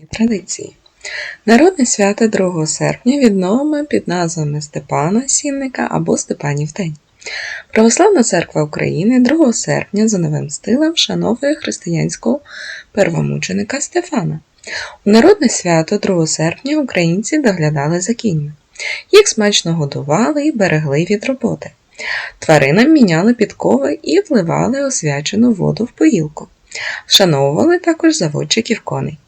народні традиції. Народне свято 2 серпня відоме під назвами Степана Сінника або Степанів День. Православна церква України 2 серпня за новим стилем вшановує християнського первомученика Стефана. У народне свято 2 серпня українці доглядали за кіньми. Їх смачно годували і берегли від роботи. Тваринам міняли підкови і вливали освячену воду в поїлку. Вшановували також заводчиків коней.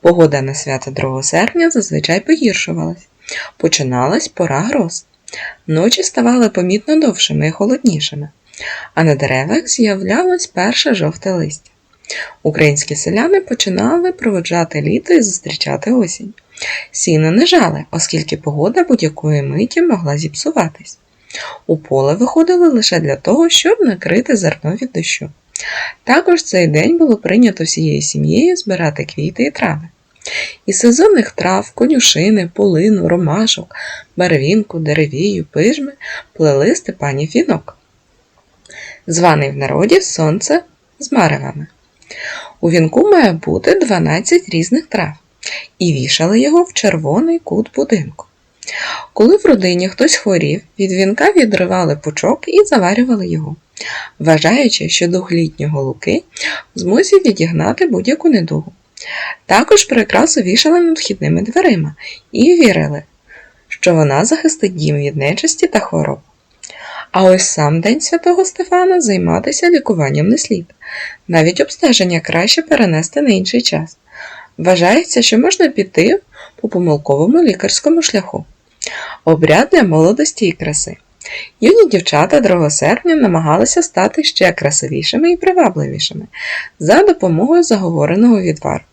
Погода на свято 2 серпня зазвичай погіршувалась. Починалась пора гроз. Ночі ставали помітно довшими і холоднішими, а на деревах з'являлось перше жовте листя. Українські селяни починали проводжати літо і зустрічати осінь. Сіно не жали, оскільки погода будь-якої миті могла зіпсуватись. У поле виходили лише для того, щоб накрити зерно від дощу. Також цей день було прийнято всією сім'єю збирати квіти і трави. Із сезонних трав, конюшини, полину, ромашок, барвінку, деревію, пижми плели Степанів вінок, званий в народі сонце з маревами. У вінку має бути 12 різних трав, і вішали його в червоний кут будинку. Коли в родині хтось хворів, від вінка відривали пучок і заварювали його, вважаючи, що дух літнього луки в змозі відігнати будь-яку недугу. Також прикрасу вішали над вхідними дверима і вірили, що вона захистить дім від нечисті та хвороб. А ось сам День святого Стефана займатися лікуванням не слід. Навіть обстеження краще перенести на інший час. Вважається, що можна піти по помилковому лікарському шляху. Обряд для молодості і краси. Юні дівчата 2 серпня намагалися стати ще красивішими і привабливішими за допомогою заговореного відвару.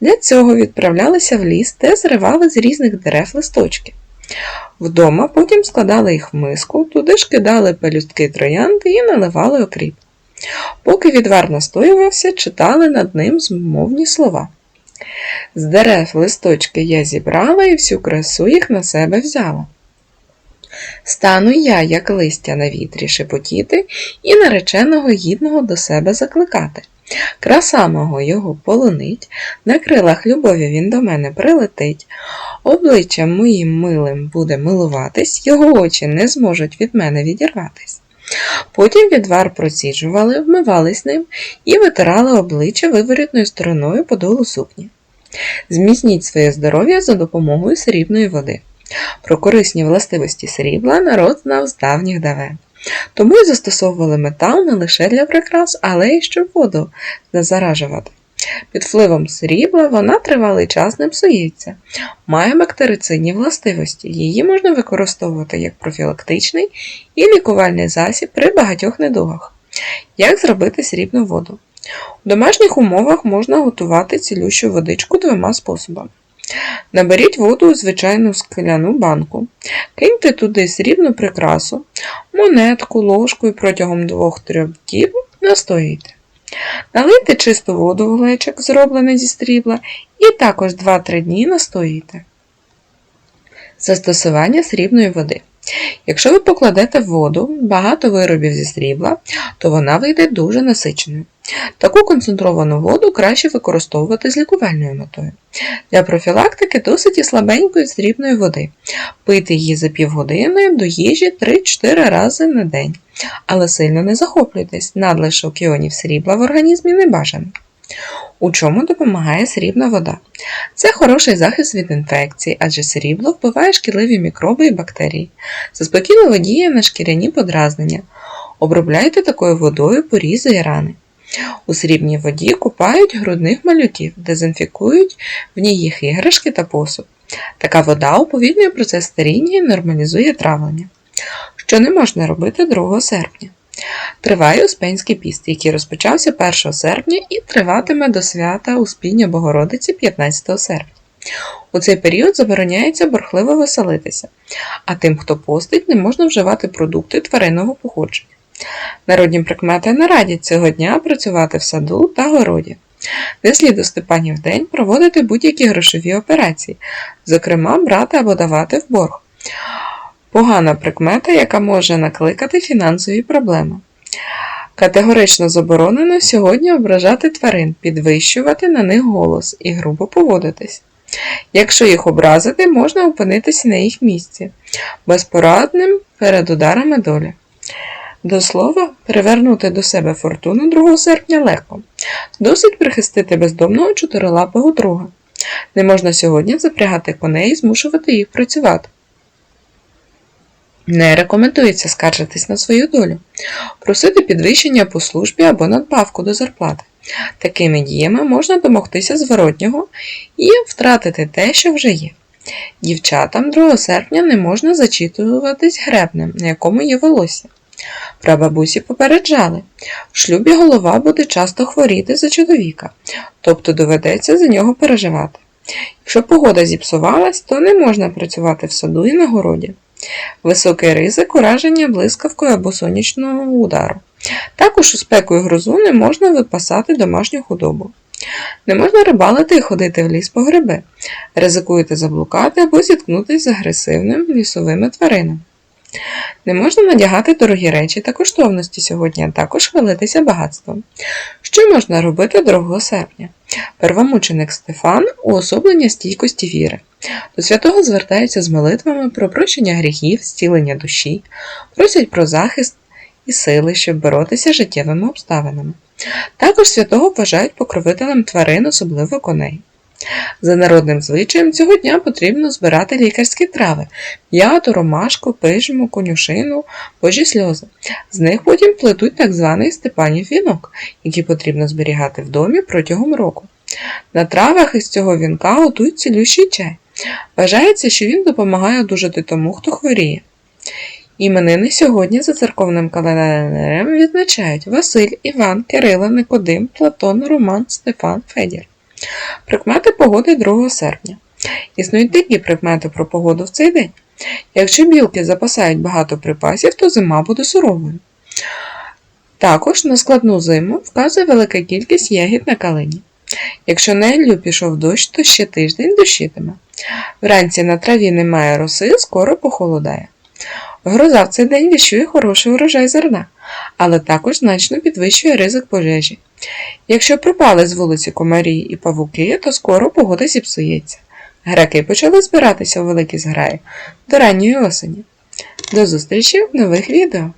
Для цього відправлялися в ліс, де зривали з різних дерев листочки. Вдома потім складали їх в миску, туди ж кидали пелюстки троянди і наливали окріп. Поки відвар настоювався, читали над ним змовні слова. З дерев листочки я зібрала і всю красу їх на себе взяла. Стану я, як листя на вітрі, шепотіти і нареченого гідного до себе закликати. Краса мого його полонить, на крилах любові він до мене прилетить, обличчям моїм милим буде милуватись, його очі не зможуть від мене відірватись. Потім відвар проціджували, вмивались ним і витирали обличчя виворітною стороною подолу сукні. Зміцніть своє здоров'я за допомогою срібної води. Про корисні властивості срібла народ знав з давніх давен. Тому й застосовували метал не лише для прикрас, але й щоб воду не заражувати. Під впливом срібла вона тривалий час не псується, має бактерицидні властивості. Її можна використовувати як профілактичний і лікувальний засіб при багатьох недугах. Як зробити срібну воду? У домашніх умовах можна готувати цілющу водичку двома способами. Наберіть воду у звичайну скляну банку, киньте туди срібну прикрасу, монетку, ложку і протягом 2-3 діб настоїте. Налийте чисту воду в глечик, зроблений зі срібла, і також 2-3 дні настоїте. Застосування срібної води. Якщо ви покладете в воду багато виробів зі срібла, то вона вийде дуже насиченою. Таку концентровану воду краще використовувати з лікувальною метою. Для профілактики досить і слабенької срібної води. Пити її за півгодини до їжі 3-4 рази на день. Але сильно не захоплюйтесь, надлишок іонів срібла в організмі не бажаний. У чому допомагає срібна вода? Це хороший захист від інфекцій, адже срібло вбиває шкідливі мікроби і бактерії. Заспокійливо діє на шкіряні подразнення. Обробляйте такою водою порізи і рани. У срібній воді купають грудних малюків, дезінфікують в ній їх іграшки та посуд. Така вода уповільнює процес старіння і нормалізує травлення. Що не можна робити 2 серпня? Триває Успенський піст, який розпочався 1 серпня і триватиме до свята Успіння Богородиці 15 серпня. У цей період забороняється борхливо веселитися, а тим, хто постить, не можна вживати продукти тваринного походження. Народні прикмети не радять цього дня працювати в саду та городі. Не слід у Степанів день проводити будь-які грошові операції, зокрема, брати або давати в борг. Погана прикмета, яка може накликати фінансові проблеми. Категорично заборонено сьогодні ображати тварин, підвищувати на них голос і грубо поводитись. Якщо їх образити, можна опинитися на їх місці, безпорадним перед ударами долі. До слова, привернути до себе фортуну 2 серпня легко. Досить прихистити бездомного чотирилапого друга. Не можна сьогодні запрягати коней і змушувати їх працювати. Не рекомендується скаржитись на свою долю, просити підвищення по службі або надбавку до зарплати. Такими діями можна домогтися зворотнього і втратити те, що вже є. Дівчатам 2 серпня не можна зачитуватись гребнем, на якому є волосся. Прабабусі попереджали, в шлюбі голова буде часто хворіти за чоловіка, тобто доведеться за нього переживати. Якщо погода зіпсувалась, то не можна працювати в саду і на городі. Високий ризик ураження блискавкою або сонячного удару. Також у спеку і грозу не можна випасати домашню худобу. Не можна рибалити і ходити в ліс по гриби. Ризикуєте заблукати або зіткнутися з агресивними лісовими тваринами. Не можна надягати дорогі речі та коштовності сьогодні, а також хвалитися багатством. Що можна робити 2 серпня? Первомученик Стефан уособлення стійкості віри. До святого звертаються з молитвами про прощення гріхів, зцілення душі, просять про захист і сили, щоб боротися з життєвими обставинами. Також святого вважають покровителем тварин, особливо коней. За народним звичаєм цього дня потрібно збирати лікарські трави м'яту, ромашку, пижму, конюшину, божі сльози. З них потім плетуть так званий Степанів вінок, який потрібно зберігати в домі протягом року. На травах із цього вінка готують цілющий чай. Вважається, що він допомагає одужати тому, хто хворіє. Іменини сьогодні за церковним календарем відзначають Василь, Іван, Кирила, Никодим, Платон, Роман, Стефан, Федір. Прикмети погоди 2 серпня. Існують такі прикмети про погоду в цей день. Якщо білки запасають багато припасів, то зима буде суровою. Також на складну зиму вказує велика кількість ягід на калині. Якщо неллю пішов дощ, то ще тиждень дощитиме. Вранці на траві немає роси, скоро похолодає. Гроза в цей день віщує хороший урожай зерна, але також значно підвищує ризик пожежі. Якщо пропали з вулиці комарі і павуки, то скоро погода зіпсується. Греки почали збиратися у великі зграї до ранньої осені. До зустрічі в нових відео!